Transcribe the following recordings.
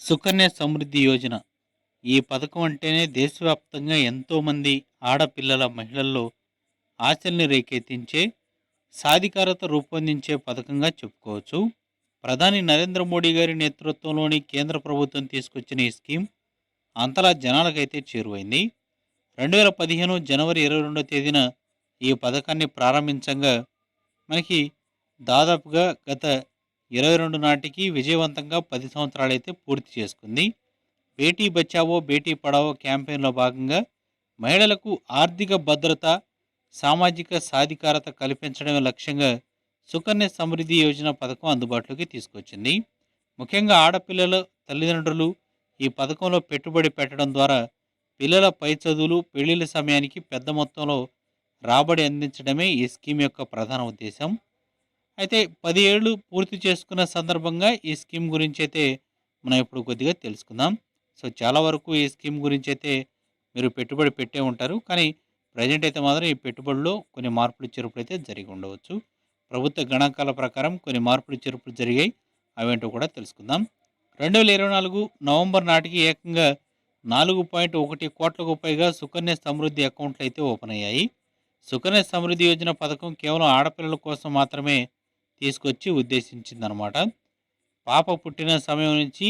సుకన్య సమృద్ధి యోజన. ఈ పథకం అంటేనే దేశవ్యాప్తంగా ఎంతోమంది ఆడపిల్లల మహిళల్లో ఆశల్ని రేకెత్తించే సాధికారత రూపొందించే పథకంగా చెప్పుకోవచ్చు. ప్రధాని నరేంద్ర మోడీ గారి నేతృత్వంలోని కేంద్ర ప్రభుత్వం తీసుకొచ్చిన ఈ స్కీమ్ అంతలా జనాలకైతే చేరువైంది. రెండు వేల పదిహేను జనవరి ఇరవై రెండో తేదీన ఈ పథకాన్ని ప్రారంభించగా మనకి దాదాపుగా గత ఇరవై రెండు నాటికి విజయవంతంగా పది సంవత్సరాలైతే పూర్తి చేసుకుంది. బేటీ బచావో బేటీ పడావో క్యాంపెయిన్లో భాగంగా మహిళలకు ఆర్థిక భద్రత సామాజిక సాధికారత కల్పించడమే లక్ష్యంగా సుకన్య సమృద్ధి యోజన పథకం అందుబాటులోకి తీసుకొచ్చింది. ముఖ్యంగా ఆడపిల్లల తల్లిదండ్రులు ఈ పథకంలో పెట్టుబడి పెట్టడం ద్వారా పిల్లల పై చదువులు పెళ్ళిళ్ళ సమయానికి పెద్ద మొత్తంలో రాబడి అందించడమే ఈ స్కీమ్ యొక్క ప్రధాన ఉద్దేశం. అయితే పది ఏళ్ళు పూర్తి చేసుకున్న సందర్భంగా ఈ స్కీమ్ గురించి అయితే మనం ఇప్పుడు కొద్దిగా తెలుసుకుందాం. సో చాలా వరకు ఈ స్కీమ్ గురించి అయితే మీరు పెట్టుబడి పెట్టే ఉంటారు. కానీ ప్రజెంట్ అయితే మాత్రం ఈ పెట్టుబడిలో కొన్ని మార్పులు చేర్పులు అయితే జరిగి ఉండవచ్చు. ప్రభుత్వ గణాంకాల ప్రకారం కొన్ని మార్పులు చేర్పులు జరిగాయి. అవేంటో కూడా తెలుసుకుందాం. రెండు వేల ఇరవై నాలుగు నవంబర్ నాటికి ఏకంగా నాలుగు పాయింట్ ఒకటి కోట్లకు పైగా సుకన్య సమృద్ధి అకౌంట్లు అయితే ఓపెన్ అయ్యాయి. సుకన్య సమృద్ధి యోజన పథకం కేవలం ఆడపిల్లల కోసం మాత్రమే తీసుకొచ్చి ఉద్దేశించిందనమాట. పాప పుట్టిన సమయం నుంచి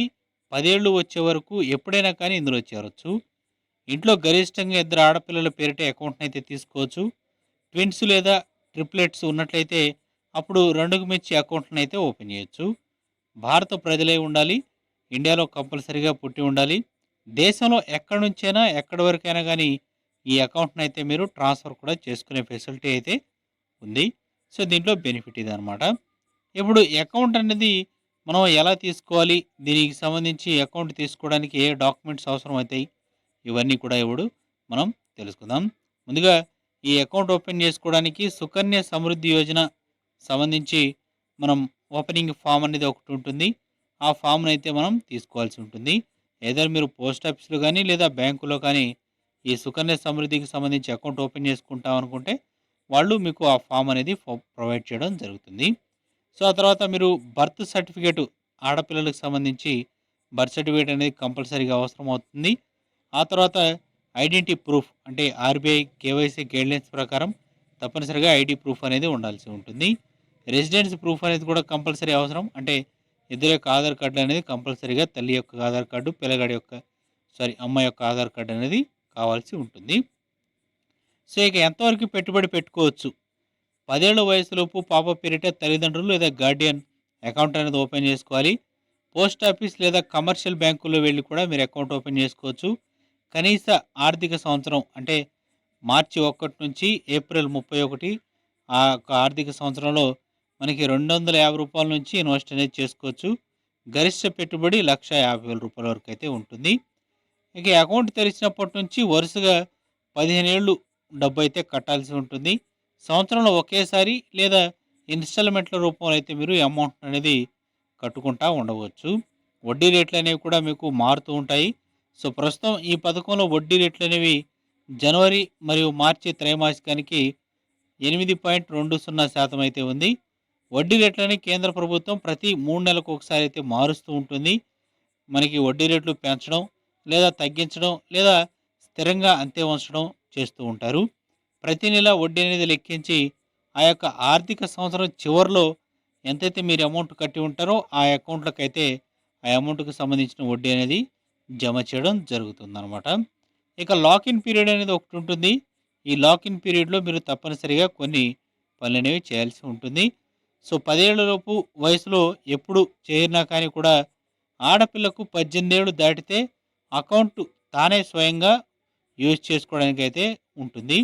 పదేళ్ళు వచ్చే వరకు ఎప్పుడైనా కానీ ఇందులో చేరొచ్చు. ఇంట్లో గరిష్టంగా ఇద్దరు ఆడపిల్లల పేరిట అకౌంట్ని అయితే తీసుకోవచ్చు. ట్విన్స్ లేదా ట్రిప్లెట్స్ ఉన్నట్లయితే అప్పుడు రెండుకు మించి అకౌంట్ని అయితే ఓపెన్ చేయొచ్చు. భారత ప్రజలే ఉండాలి. ఇండియాలో కంపల్సరీగా పుట్టి ఉండాలి. దేశంలో ఎక్కడి నుంచైనా ఎక్కడి వరకైనా కానీ ఈ అకౌంట్ని అయితే మీరు ట్రాన్స్ఫర్ కూడా చేసుకునే ఫెసిలిటీ అయితే ఉంది. సో దీంట్లో బెనిఫిట్ ఇది అనమాట ఇప్పుడు అకౌంట్ అనేది మనం ఎలా తీసుకోవాలి? దీనికి సంబంధించి అకౌంట్ తీసుకోవడానికి ఏ డాక్యుమెంట్స్ అవసరం అవుతాయి ఇవన్నీ కూడా ఇప్పుడు మనం తెలుసుకుందాం. ముందుగా ఈ అకౌంట్ ఓపెన్ చేసుకోవడానికి సుకన్య సమృద్ధి యోజన సంబంధించి మనం ఓపెనింగ్ ఫామ్ అనేది ఒకటి ఉంటుంది. ఆ ఫామ్ని అయితే మనం తీసుకోవాల్సి ఉంటుంది. ఏదైనా మీరు పోస్ట్ ఆఫీస్లో కానీ లేదా బ్యాంకులో కానీ ఈ సుకన్య సమృద్ధికి సంబంధించి అకౌంట్ ఓపెన్ చేసుకుంటాం అనుకుంటే వాళ్ళు మీకు ఆ ఫామ్ అనేది ప్రొవైడ్ చేయడం జరుగుతుంది. సో ఆ తర్వాత మీరు బర్త్ సర్టిఫికేట్ ఆడపిల్లలకు సంబంధించి బర్త్ సర్టిఫికేట్ అనేది కంపల్సరీగా అవసరం అవుతుంది. ఆ తర్వాత ఐడెంటిటీ ప్రూఫ్ అంటే ఆర్బీఐ కేవైసీ గైడ్లైన్స్ ప్రకారం తప్పనిసరిగా ఐడి ప్రూఫ్ అనేది ఉండాల్సి ఉంటుంది. రెసిడెన్స్ ప్రూఫ్ అనేది కూడా కంపల్సరీ అవసరం. అంటే ఇద్దరి యొక్క ఆధార్ కార్డు అనేది కంపల్సరీగా తల్లి యొక్క ఆధార్ కార్డు పిల్లగాడి యొక్క సారీ అమ్మ యొక్క ఆధార్ కార్డు అనేది కావాల్సి ఉంటుంది. సో ఇక ఎంతవరకు పెట్టుబడి పెట్టుకోవచ్చు? పదేళ్ళ వయసులోపు పాప పేరిట తల్లిదండ్రులు లేదా గార్డియన్ అకౌంట్ అనేది ఓపెన్ చేసుకోవాలి. పోస్ట్ ఆఫీస్ లేదా కమర్షియల్ బ్యాంకుల్లో వెళ్ళి కూడా మీరు అకౌంట్ ఓపెన్ చేసుకోవచ్చు. కనీస ఆర్థిక సంవత్సరం అంటే మార్చి ఒకటి నుంచి ఏప్రిల్ ముప్పై ఒకటి ఆ యొక్క ఆర్థిక సంవత్సరంలో మనకి రెండు వందల యాభై రూపాయల నుంచి ఇన్వెస్ట్ అనేది చేసుకోవచ్చు. గరిష్ట పెట్టుబడి లక్ష యాభై వేల రూపాయల వరకు అయితే ఉంటుంది. ఇక అకౌంట్ తెరిచినప్పటి నుంచి వరుసగా పదిహేను ఏళ్ళు డబ్బు అయితే కట్టాల్సి ఉంటుంది. సంవత్సరంలో ఒకేసారి లేదా ఇన్స్టాల్మెంట్ల రూపంలో అయితే మీరు అమౌంట్ అనేది కట్టుకుంటా ఉండవచ్చు. వడ్డీ రేట్లు అనేవి కూడా మీకు మారుతూ ఉంటాయి. సో ప్రస్తుతం ఈ పథకంలో వడ్డీ రేట్లు అనేవి జనవరి మరియు మార్చి త్రైమాసికానికి ఎనిమిది పాయింట్ రెండు సున్నా శాతం అయితే ఉంది. వడ్డీ రేట్లని కేంద్ర ప్రభుత్వం ప్రతి మూడు నెలలకు ఒకసారి అయితే మారుస్తూ ఉంటుంది. మనకి వడ్డీ రేట్లు పెంచడం లేదా తగ్గించడం లేదా స్థిరంగా అంతే ఉంచడం చేస్తూ ఉంటారు. ప్రతి నెల వడ్డీ అనేది లెక్కించి ఆ యొక్క ఆర్థిక సంవత్సరం చివరిలో ఎంతైతే మీరు అమౌంట్ కట్టి ఉంటారో ఆ అకౌంట్లకు అయితే ఆ అమౌంట్కి సంబంధించిన వడ్డీ అనేది జమ చేయడం జరుగుతుందన్నమాట. ఇక లాకిన్ పీరియడ్ అనేది ఒకటి ఉంటుంది. ఈ లాకిన్ పీరియడ్లో మీరు తప్పనిసరిగా కొన్ని పనులు అనేవి చేయాల్సి ఉంటుంది. సో పదేళ్ళలోపు వయసులో ఎప్పుడు చేరినా కానీ కూడా ఆడపిల్లకు పద్దెనిమిది ఏళ్ళు దాటితే అకౌంట్ తానే స్వయంగా యూజ్ చేసుకోవడానికి అయితే ఉంటుంది.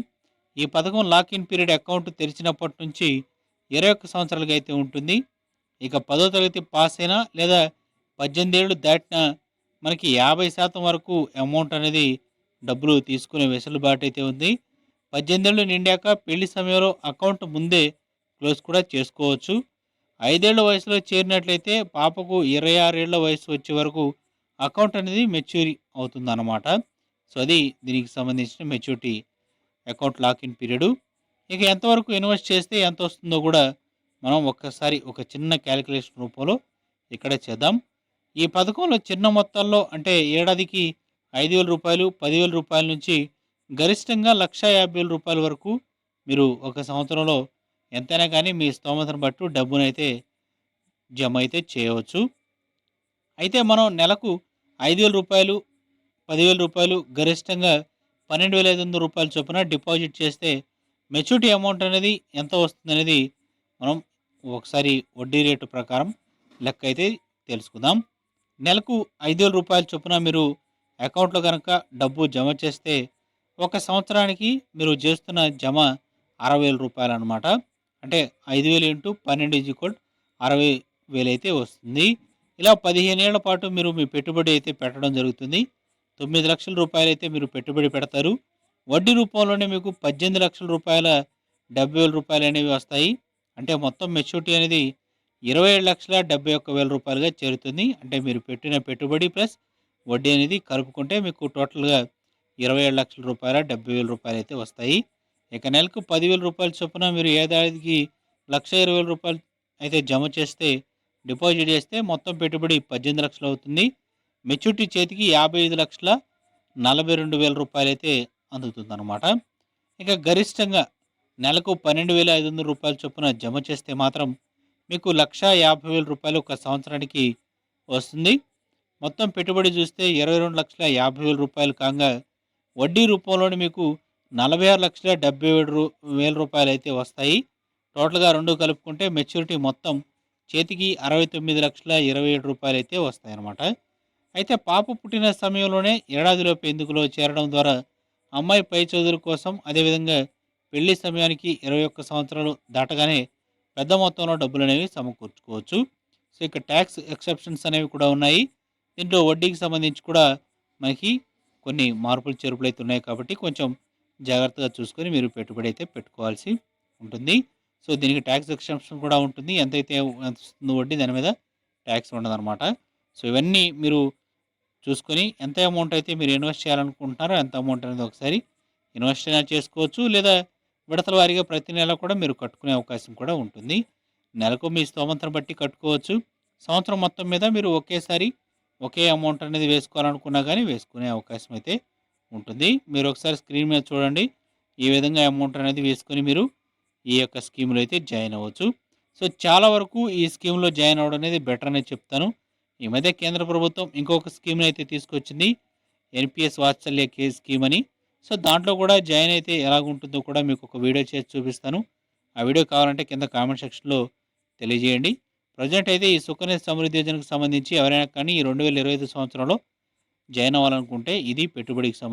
ఈ పథకం లాకిన్ పీరియడ్ అకౌంట్ తెరిచినప్పటి నుంచి ఇరవై ఒక్క సంవత్సరాలకి అయితే ఉంటుంది. ఇక పదో తరగతి పాస్ అయినా లేదా పద్దెనిమిది ఏళ్ళు దాటినా మనకి యాభై శాతం వరకు అమౌంట్ అనేది డబ్బులు తీసుకునే వెసులుబాటు అయితే ఉంది. పద్దెనిమిది ఏళ్ళు నిండాక పెళ్ళి సమయంలో అకౌంట్ ముందే క్లోజ్ కూడా చేసుకోవచ్చు. ఐదేళ్ళ వయసులో చేరినట్లయితే పాపకు ఇరవై ఆరేళ్ళ వయసు వచ్చే వరకు అకౌంట్ అనేది మెచ్యూరి అవుతుంది అన్నమాట సో అది దీనికి సంబంధించిన మెచ్యూరిటీ అకౌంట్ లాకిన్ పీరియడ్ ఇక ఎంతవరకు ఇన్వెస్ట్ చేస్తే ఎంత వస్తుందో కూడా మనం ఒక్కసారి ఒక చిన్న క్యాలిక్యులేషన్ రూపంలో ఇక్కడ చేద్దాం. ఈ పథకంలో చిన్న మొత్తాల్లో అంటే ఏడాదికి ఐదు వేల రూపాయలు పదివేల రూపాయల నుంచి గరిష్టంగా లక్ష యాభై వేల రూపాయల వరకు మీరు ఒక సంవత్సరంలో ఎంతైనా కానీ మీ స్తోమతను బట్టి డబ్బునైతే జమ అయితే చేయవచ్చు. అయితే మనం నెలకు ఐదు వేల రూపాయలు పదివేల రూపాయలు గరిష్టంగా పన్నెండు వేల ఐదు వందల రూపాయల చొప్పున డిపాజిట్ చేస్తే మెచ్యూరిటీ అమౌంట్ అనేది ఎంత వస్తుంది అనేది మనం ఒకసారి వడ్డీ రేటు ప్రకారం లెక్క అయితే తెలుసుకుందాం. నెలకు ఐదు వేల రూపాయల చొప్పున మీరు అకౌంట్లో కనుక డబ్బు జమ చేస్తే ఒక సంవత్సరానికి మీరు చేస్తున్న జమ అరవై వేల రూపాయలు అనమాట అంటే ఐదు వేలు ఇంటూ పన్నెండు ఈజ్ ఈక్వల్ అరవై వేలు అయితే వస్తుంది. ఇలా పదిహేను ఏళ్ళ పాటు మీరు మీ పెట్టుబడి అయితే పెట్టడం జరుగుతుంది. తొమ్మిది లక్షల రూపాయలు అయితే మీరు పెట్టుబడి పెడతారు. వడ్డీ రూపంలోనే మీకు పద్దెనిమిది లక్షల రూపాయల డెబ్బై వేల రూపాయలు అనేవి వస్తాయి. అంటే మొత్తం మెచ్యూరిటీ అనేది ఇరవై ఏడు లక్షల డెబ్బై ఒక్క వేల రూపాయలుగా చేరుతుంది. అంటే మీరు పెట్టిన పెట్టుబడి ప్లస్ వడ్డీ అనేది కలుపుకుంటే మీకు టోటల్గా ఇరవై ఏడు లక్షల రూపాయల డెబ్బై వేల రూపాయలు అయితే వస్తాయి. ఇక నెలకు పదివేల రూపాయల చొప్పున మీరు ఏడాదికి లక్ష ఇరవై వేల రూపాయలు అయితే జమ చేస్తే డిపాజిట్ చేస్తే మొత్తం పెట్టుబడి పద్దెనిమిది లక్షలు అవుతుంది. మెచ్యూరిటీ చేతికి యాభై ఐదు లక్షల నలభై రెండు వేల రూపాయలు అయితే అందుతుందన్నమాట. ఇక గరిష్టంగా నెలకు పన్నెండు వేల ఐదు వందల రూపాయల చొప్పున జమ చేస్తే మాత్రం మీకు లక్ష యాభై వేల రూపాయలు ఒక సంవత్సరానికి వస్తుంది. మొత్తం పెట్టుబడి చూస్తే ఇరవై రెండు లక్షల యాభై వేల రూపాయలు కాగా వడ్డీ రూపంలోనే మీకు నలభై ఆరు లక్షల డెబ్బై ఏడు రూ వేల రూపాయలు అయితే వస్తాయి. టోటల్గా రెండు కలుపుకుంటే మెచ్యూరిటీ మొత్తం చేతికి అరవై తొమ్మిది లక్షల ఇరవై ఏడు రూపాయలు అయితే వస్తాయి అన్నమాట అయితే పాప పుట్టిన సమయంలోనే ఏడాదిలోపు ఎందుకులో చేరడం ద్వారా అమ్మాయి పై చదువుల కోసం అదేవిధంగా పెళ్ళి సమయానికి ఇరవై ఒక్క సంవత్సరాలు దాటగానే పెద్ద మొత్తంలో డబ్బులు అనేవి సమకూర్చుకోవచ్చు. సో ఇక ట్యాక్స్ ఎక్సెప్షన్స్ అనేవి కూడా ఉన్నాయి. దీంట్లో వడ్డీకి సంబంధించి కూడా మనకి కొన్ని మార్పులు చేర్పులు అయితే ఉన్నాయి కాబట్టి కొంచెం జాగ్రత్తగా చూసుకొని మీరు పెట్టుబడి అయితే పెట్టుకోవాల్సి ఉంటుంది. సో దీనికి ట్యాక్స్ ఎక్సెప్షన్ కూడా ఉంటుంది. ఎంతైతే వస్తుందో వడ్డీ దాని మీద ట్యాక్స్ ఉండదన్నమాట. సో ఇవన్నీ మీరు చూసుకొని ఎంత అమౌంట్ అయితే మీరు ఇన్వెస్ట్ చేయాలనుకుంటున్నారో ఎంత అమౌంట్ అనేది ఒకసారి ఇన్వెస్ట్ అయినా చేసుకోవచ్చు. లేదా విడతల వారీగా ప్రతి నెల కూడా మీరు కట్టుకునే అవకాశం కూడా ఉంటుంది. నెలకు మీ స్తోమతను బట్టి కట్టుకోవచ్చు. సంవత్సరం మొత్తం మీద మీరు ఒకేసారి ఒకే అమౌంట్ అనేది వేసుకోవాలనుకున్నా కానీ వేసుకునే అవకాశం అయితే ఉంటుంది. మీరు ఒకసారి స్క్రీన్ మీద చూడండి. ఈ విధంగా అమౌంట్ అనేది వేసుకొని మీరు ఈ యొక్క స్కీమ్లో అయితే జాయిన్ అవ్వచ్చు. సో చాలా వరకు ఈ స్కీమ్లో జాయిన్ అవ్వడం అనేది బెటర్ అనేది చెప్తాను. ఈ మధ్య కేంద్ర ప్రభుత్వం ఇంకొక స్కీమ్ని అయితే తీసుకొచ్చింది. ఎన్పిఎస్ వాత్సల్య కే స్కీమ్ అని. సో దాంట్లో కూడా జాయిన్ అయితే ఎలాగుంటుందో కూడా మీకు ఒక వీడియో చేసి చూపిస్తాను. ఆ వీడియో కావాలంటే కింద కామెంట్ సెక్షన్లో తెలియజేయండి. ప్రజెంట్ అయితే ఈ సుకన్య సమృద్ధి యోజనకు సంబంధించి ఎవరైనా కానీ ఈ రెండు వేల ఇరవై ఐదు సంవత్సరంలో జాయిన్ అవ్వాలనుకుంటే ఇది పెట్టుబడికి సంబంధించి